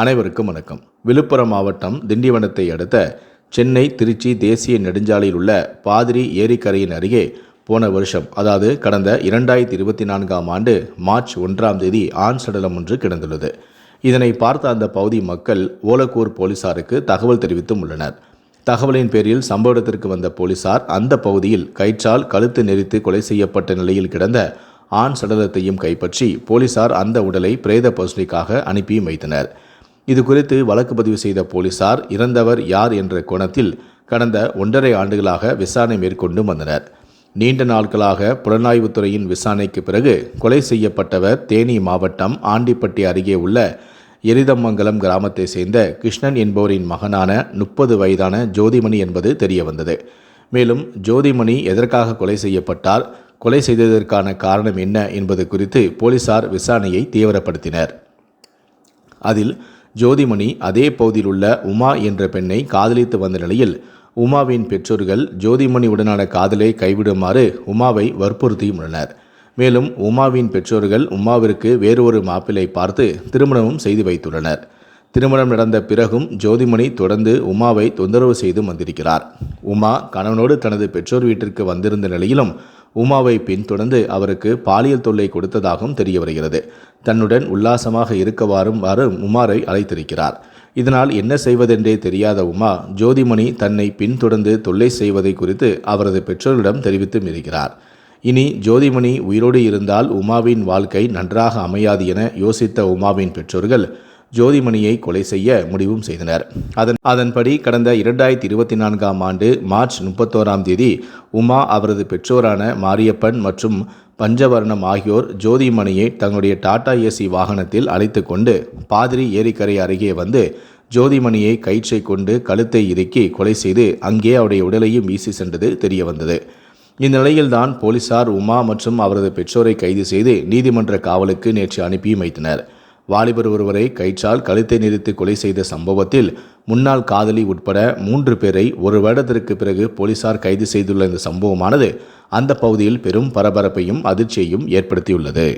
அனைவருக்கும் வணக்கம். விழுப்புரம் மாவட்டம் திண்டிவனத்தை அடுத்த சென்னை திருச்சி தேசிய நெடுஞ்சாலையில் உள்ள பாதிரி ஏரிக்கரையின் அருகே போன வருஷம் அதாவது கடந்த இரண்டாயிரத்தி இருபத்தி நான்காம் ஆண்டு மார்ச் ஒன்றாம் தேதி ஆண் சடலம் ஒன்று கிடந்துள்ளது. இதனை பார்த்த அந்த பகுதி மக்கள் ஓலக்கூர் போலீசாருக்கு தகவல் தெரிவித்தும் உள்ளனர். தகவலின் பேரில் சம்பவ இடத்திற்கு வந்த போலீசார் அந்த பகுதியில் கயிற்றால் கழுத்து நெரித்து கொலை செய்யப்பட்ட நிலையில் கிடந்த ஆண் சடலத்தையும் கைப்பற்றி போலீசார் அந்த உடலை பிரேத பரிசோதனைக்காக அனுப்பியும் வைத்தனர். இது குறித்து வழக்கு பதிவு செய்த போலீசார் இறந்தவர் யார் என்ற கோணத்தில் கடந்த ஒன்றரை ஆண்டுகளாக விசாரணை மேற்கொண்டு வந்தனர். நீண்ட நாட்களாக புலனாய்வுத்துறையின் விசாரணைக்கு பிறகு கொலை செய்யப்பட்டவர் தேனி மாவட்டம் ஆண்டிப்பட்டி அருகே உள்ள எரிதமங்கலம் கிராமத்தை சேர்ந்த கிருஷ்ணன் என்பவரின் மகனான முப்பது வயதான ஜோதிமணி என்பது தெரியவந்தது. மேலும் ஜோதிமணி எதற்காக கொலை செய்யப்பட்டார் கொலை செய்ததற்கான காரணம் என்ன என்பது குறித்து போலீசார் விசாரணையை தீவிரப்படுத்தினர். அதில் ஜோதிமணி அதே பகுதியில் உள்ள உமா என்ற பெண்ணை காதலித்து வந்த நிலையில் உமாவின் பெற்றோர்கள் ஜோதிமணி உடனான காதலை கைவிடுமாறு உமாவை வற்புறுத்தியும் உள்ளனர் மேலும் உமாவின் பெற்றோர்கள் உமாவிற்கு வேறு ஒரு மாப்பிள்ளை பார்த்து திருமணமும் செய்து வைத்துள்ளனர். திருமணம் நடந்த பிறகும் ஜோதிமணி தொடர்ந்து உமாவை தொந்தரவு செய்து வந்திருக்கிறார். உமா கணவனோடு தனது பெற்றோர் வீட்டிற்கு வந்திருந்த நிலையிலும் உமாவை பின்தொடர்ந்து அவருக்கு பாலியல் தொல்லை கொடுத்ததாகவும் தெரிய வருகிறது. தன்னுடன் உல்லாசமாக இருக்கவாறும் வாறு உமாரை அழைத்திருக்கிறார். இதனால் என்ன செய்வதென்றே தெரியாத உமா ஜோதிமணி தன்னை பின்தொடர்ந்து தொல்லை செய்வதை குறித்து அவரது பெற்றோரிடம் தெரிவித்தும் இருக்கிறார் இனி ஜோதிமணி உயிரோடு இருந்தால் உமாவின் வாழ்க்கை நன்றாக அமையாது என யோசித்த உமாவின் பெற்றோர்கள் ஜோதிமணியை கொலை செய்ய முடிவும் செய்தனர். அதன் அதன்படி கடந்த இரண்டாயிரத்தி இருபத்தி நான்காம் ஆண்டு மார்ச் முப்பத்தோராம் தேதி உமா அவரது பெற்றோரான மாரியப்பன் மற்றும் பஞ்சவர்ணம் ஆகியோர் ஜோதிமணியை தங்களுடைய டாடா ஏசி வாகனத்தில் அழைத்து கொண்டு பாதிரி ஏரிக்கரை அருகே வந்து ஜோதிமணியை கயிற்றை கொண்டு கழுத்தை இறுக்கி கொலை செய்து அங்கே அவருடைய உடலையும் வீசி சென்றது தெரிய வந்தது இந்நிலையில்தான் போலீசார் உமா மற்றும் அவரது பெற்றோரை கைது செய்து நீதிமன்ற காவலுக்கு நேற்று அனுப்பியும் வைத்தனர். வாலிபர் ஒருவரை கயிற்றால் கழுத்தை நிறுத்தி கொலை செய்த சம்பவத்தில் முன்னாள் காதலி உட்பட மூன்று பேரை ஒரு வருடத்திற்கு பிறகு போலீசார் கைது செய்துள்ள இந்த சம்பவமானது அந்த பகுதியில் பெரும் பரபரப்பையும் அதிர்ச்சியையும் ஏற்படுத்தியுள்ளது.